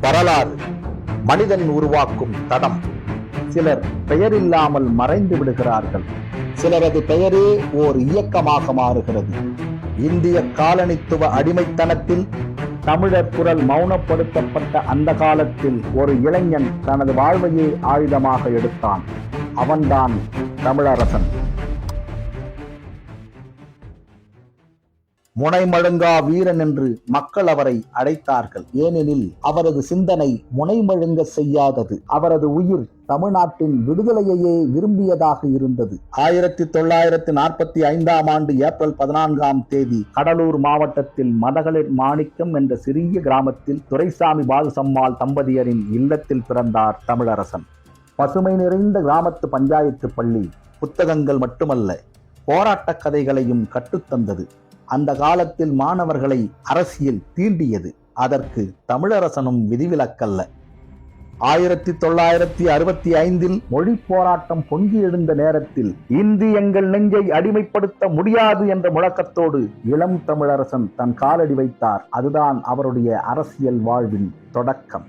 வரலாறு மனிதன் உருவாக்கும் தடம். சிலர் பெயரில்லாமல் மறைந்து விடுகிறார்கள். சிலரது பெயரே ஓர் இயக்கமாக மாறுகிறது. இந்திய காலனித்துவ அடிமைத்தனத்தில் தமிழர் குரல் மௌனப்படுத்தப்பட்ட அந்த காலத்தில் ஒரு இளைஞன் தனது வாழ்வையே ஆயுதமாக எடுத்தான். அவன்தான் தமிழரசன். முனைமழுங்கா வீரன் என்று மக்கள் அவரை அழைத்தார்கள். ஏனெனில் அவரது சிந்தனை முனைமழுங்க செய்யாதது. அவரது உயிர் தமிழ்நாட்டின் விடுதலையையே விரும்பியதாக இருந்தது. ஆயிரத்தி தொள்ளாயிரத்தி நாற்பத்தி ஐந்தாம் ஆண்டு ஏப்ரல் பதினான்காம் தேதி கடலூர் மாவட்டத்தில் மதகளிர் மாணிக்கம் என்ற சிறிய கிராமத்தில் துரைசாமி பாலசம்மாள் தம்பதியரின் இல்லத்தில் பிறந்தார் தமிழரசன். பசுமை நிறைந்த கிராமத்து பஞ்சாயத்து பள்ளி புத்தகங்கள் மட்டுமல்ல போராட்டக் கதைகளையும் கற்றுத்தந்தது. அந்த காலத்தில் மாணவர்களை அரசியல் தீண்டியது. அதற்கு தமிழரசனும் விதிவிலக்கல்ல. ஆயிரத்தி தொள்ளாயிரத்தி அறுபத்தி ஐந்தில் மொழி போராட்டம் பொங்கி எழுந்த நேரத்தில் இந்தி எங்கள் நெஞ்சை அடிமைப்படுத்த முடியாது என்ற முழக்கத்தோடு இளம் தமிழரசன் தன் காலடி வைத்தார். அதுதான் அவருடைய அரசியல் வாழ்வின் தொடக்கம்.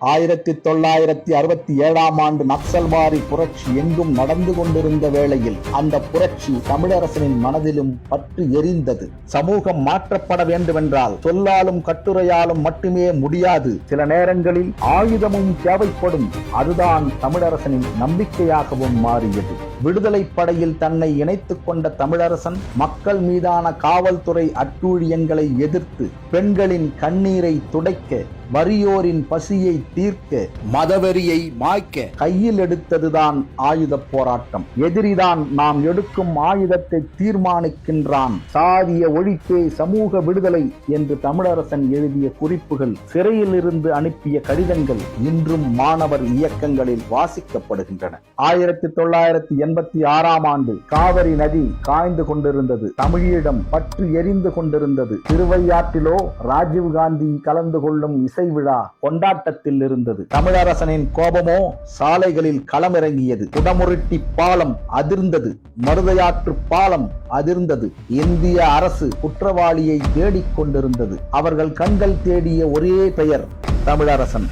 ஆயிரத்தி தொள்ளாயிரத்தி அறுபத்தி ஏழாம் ஆண்டு நக்சல்வாரி புரட்சி எங்கும் நடந்து கொண்டிருந்த வேளையில் அந்த புரட்சி தமிழரசனின் மனதிலும் பற்று எரிந்தது. சமூகம் மாற்றப்பட வேண்டுமென்றால் சொல்லாலும் கட்டுரையாலும் மட்டுமே முடியாது. சில நேரங்களில் ஆயுதமும் தேவைப்படும். அதுதான் தமிழரசனின் நம்பிக்கையாகவும் மாறியது. விடுதலை படையில் தன்னை இணைத்துக் கொண்ட தமிழரசன் மக்கள் மீதான காவல்துறை அட்டூழியங்களை எதிர்த்து பெண்களின் கண்ணீரை துடைக்க வறியோரின் பசியை தீர்க்க மதவெறியை மாய்க்க. கையில் எடுத்ததுதான் ஆயுத போராட்டம். எதிரிதான் நாம் எடுக்கும் ஆயுதத்தை தீர்மானிக்கின்றான். சாதிய ஒழிப்பே சமூக விடுதலை என்று தமிழரசன் எழுதிய குறிப்புகள் சிறையில் இருந்து அனுப்பிய கடிதங்கள் இன்றும் மாணவர் இயக்கங்களில் வாசிக்கப்படுகின்றன. ஆயிரத்தி தொள்ளாயிரத்தி எண்பத்தி ஆறாம் ஆண்டு காவிரி நதி காய்ந்து கொண்டிருந்தது. தமிழீழம் பற்று எரிந்து கொண்டிருந்தது. திருவையாற்றிலோ ராஜீவ்காந்தி கலந்து கொள்ளும் இசை விழா கொண்டாட்டத்தில் இருந்தது. தமிழரசனின் கோபமோ சாலைகளில் களமிறங்கியது. குடமுருட்டி பாலம் அதிர்ந்தது. மருதையாற்று பாலம் அதிர்ந்தது. இந்திய அரசு குற்றவாளியை தேடிக் கொண்டிருந்தது. அவர்கள் கண்கள் தேடிய ஒரே பெயர் தமிழரசன்.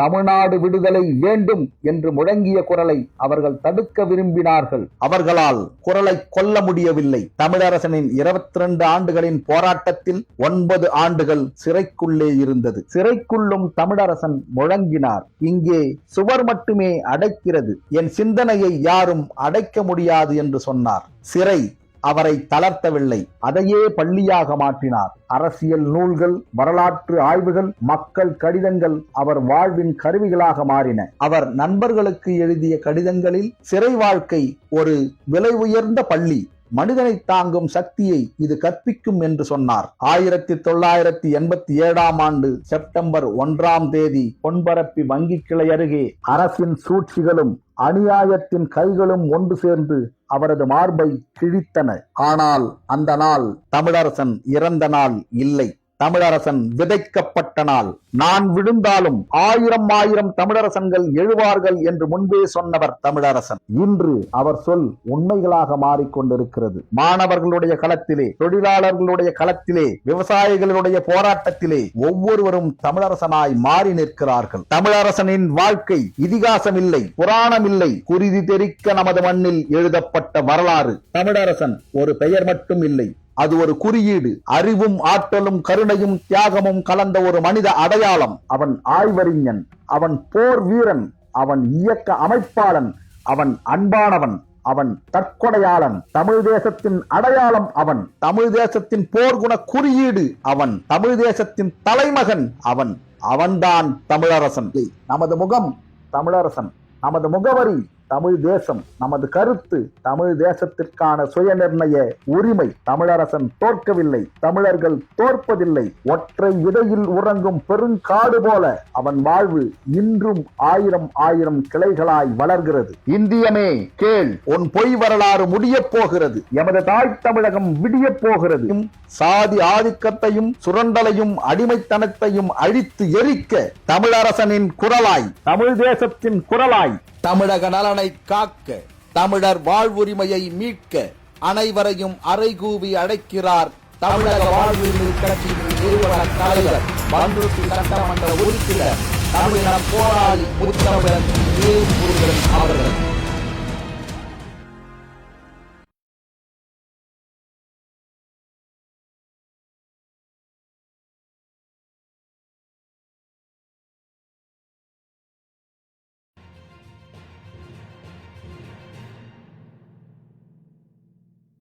தமிழ்நாடு விடுதலை வேண்டும் என்று முழங்கிய குரலை அவர்கள் தடுக்க விரும்பினார்கள். அவர்களால் குரலை கொல்ல முடியவில்லை. தமிழரசனின் இருபத்தி ரெண்டு ஆண்டுகளின் போராட்டத்தில் ஒன்பது ஆண்டுகள் சிறைக்குள்ளே இருந்தது. சிறைக்குள்ளும் தமிழரசன் முழங்கினார். இங்கே சுவர் மட்டுமே அடைக்கிறது. என் சிந்தனையை யாரும் அடைக்க முடியாது என்று சொன்னார். சிறை அவரை தளர்த்தவில்லை. அதையே பள்ளியாக மாற்றினார். அரசியல் நூல்கள் வரலாற்று ஆய்வுகள் மக்கள் கடிதங்கள் அவர் வாழ்வின் கருவிகளாக மாறின. அவர் நண்பர்களுக்கு எழுதிய கடிதங்களில் சிறை வாழ்க்கை ஒரு விலை உயர்ந்த பள்ளி. மனிதனை தாங்கும் சக்தியை இது கற்பிக்கும் என்று சொன்னார். ஆயிரத்தி தொள்ளாயிரத்தி எண்பத்தி ஏழாம் ஆண்டு செப்டம்பர் ஒன்றாம் தேதி பொன்பரப்பி வங்கி கிளை அருகே அரசின் சூழ்ச்சிகளும் அநியாயத்தின் கைகளும் ஒன்று சேர்ந்து அவரது மார்பை கிழித்தன. ஆனால் அந்த நாள் தமிழரசன் இறந்த நாள் இல்லை. தமிழரசன் விதைக்கப்பட்ட நாள் நான் விழுந்தாலும் ஆயிரம் ஆயிரம் தமிழரசன்கள் எழுவார்கள் என்று முன்பே சொன்னவர் தமிழரசன். இன்று அவர் சொல் உண்மைகளாக மாறிக்கொண்டிருக்கிறது. மாணவர்களுடைய களத்திலே தொழிலாளர்களுடைய களத்திலே விவசாயிகளுடைய போராட்டத்திலே ஒவ்வொருவரும் தமிழரசனாய் மாறி நிற்கிறார்கள். தமிழரசனின் வாழ்க்கை இதிகாசம் இல்லை புராணம் இல்லை குருதி தெரிக்க நமது மண்ணில் எழுதப்பட்ட வரலாறு. தமிழரசன் ஒரு பெயர் மட்டும் இல்லை அது ஒரு குறியீடு. அறிவும் ஆற்றலும் கருணையும் தியாகமும் கலந்த ஒரு மனித அடையாளம். அவன் ஆய்வறிஞன் அவன் போர் வீரன் அவன் இயக்க அமைப்பாளன் அவன் அன்பானவன் அவன் தற்கொடையாளன் தமிழ் தேசத்தின் அடையாளம் அவன். தமிழ் தேசத்தின் போர்குண குறியீடு அவன். தமிழ் தேசத்தின் தலைமகன் அவன். அவன்தான் தமிழரசன். நமது முகம் தமிழரசன். நமது முகவரி தமிழ் தேசம் நமது கருத்து தமிழ் தேசத்திற்கான சுயநிர்ணய உரிமை தமிழரசன் தோற்கவில்லை. தமிழர்கள் தோற்பதில்லை. ஒற்றை விதையில் உறங்கும் பெருங்காடு போல அவன் வாழ்வு இன்றும் ஆயிரம் ஆயிரம் கிளைகளாய் வளர்கிறது. இந்தியமே கேள் உன் பொய் வரலாறு முடிய போகிறது. எமது தாய் தமிழகம் விடிய போகிறது. சாதி ஆதிக்கத்தையும் சுரண்டலையும் அடிமைத்தனத்தையும் அழித்து எரிக்க தமிழரசனின் குரலாய் தமிழ் தேசத்தின் குரலாய் தமிழக நலனை காக்க தமிழர் வாழ்வுரிமையை மீட்க அனைவரையும் அறைகூவி அழைக்கிறார் தமிழக வாழ்வுரிமை கட்சியின் நிறுவன தலைவர் பண்ருட்டி சட்டமன்ற உறுப்பினர் தமிழக போராளி முத்தமிழன் அவர்கள்.